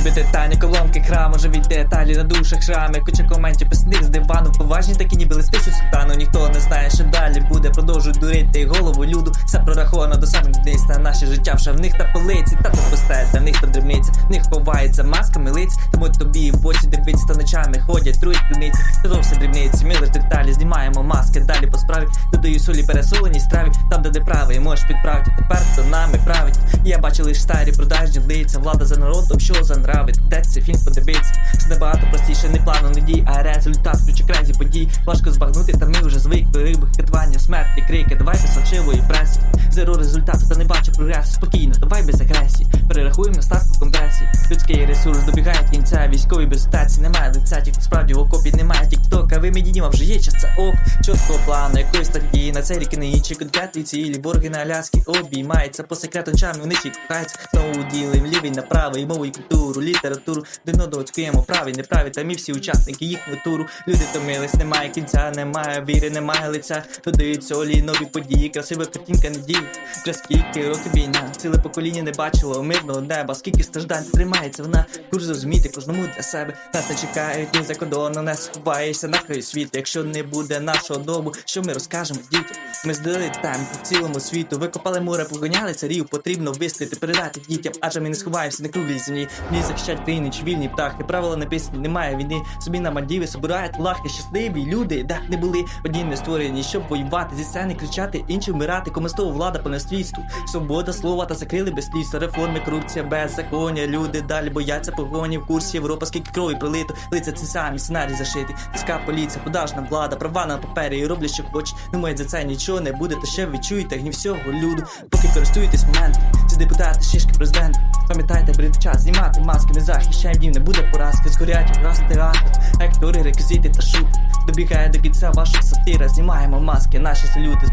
Люди титані колонки храму, живі деталі на душах шрами, куча коментів писних з дивану, поважні такі ніби листи що султану, ніхто далі буде, продовжують дурити голову люду, все прораховано до самих дниць на наше життя, в них та полиці, та та в них та дрібниці, в них ховається масками лиць, тому тобі в очі дивиться, та ночами ходять, трують криниці, та то все дрібниці, ми лиш деталі, знімаємо маски, далі по справі, додаю солі пересоленій страві, там де де правий, можеш підправити, тепер то нами править. Я бачу лиш старі продажні лиця, влада за народом, що занравить. Де цей фільм подивиться? Все набагато простіше, не плану, не дій, а результат. Ключі крезі подій. Важко збагнути, та ми вже звикли риби, хитування, смерті, крики, давайте фальшивої преси. Зеро результату, та не бачу прогресу. Спокійно, давай без агресії. Перерахуємо на старт по компресії. Людський ресурс добігає кінця, військові без стаці, немає лиця, ті, справді в окопі немає тіктока. Ви мені вже є час, це ок, чіткого плану, якоїсь статті, на цей рік не інші конкретні цілі, борги на Аляскі обіймаються, по секрету чарми вони ті кохаються, знову ділим лівий на правий, мову і культуру, літературу, дивно доцькуємо праві, неправі, та ми всі учасники їхнього туру. Люди томились, немає кінця, немає віри, немає лиця. Додають солі, нові події, красива картинка неділі. Вже скільки років війна, ціле покоління не бачило мирного неба, скільки страждань тримається вона, курс зрозуміти кожному для себе. Нас не чекають ні за кордону, не сховаєшся на краю світу. Якщо не буде нашого дому, що ми розкажемо дітям? Ми здали там по цілому світу. Викопали море, погоняли царів, потрібно вислити, передати дітям, адже ми не сховаємося на круглій землі. Ні захищать країни чи вільні птахи. Правила написані, немає війни. Собі на Мальдіви собирають лахи, щасливі люди, да не були одні не створені, щоб воювати зі сцени, кричати, інші вмирати, коместова влада по наслідству. Свобода слова та закрили без слідства. Реформи, корупція, беззаконня. Люди далі бояться погоні в курсі Європа, скільки крові пролито. Лиця ці самі сценарій зашити. Тиска поліція, подажна влада, права на папері і роблять, що хочуть. Думають, за це нічого не буде, та ще відчуєте гнів всього люду. Поки користуєтесь моментом, ці депутати, шишки, президент. Пам'ятайте, прийде час знімати маски, не захищає дім, не буде поразки. Згорять раз театр, актори, реквізити та шут. Добігає до кінця ваша сатира, знімаємо маски, наші салюти.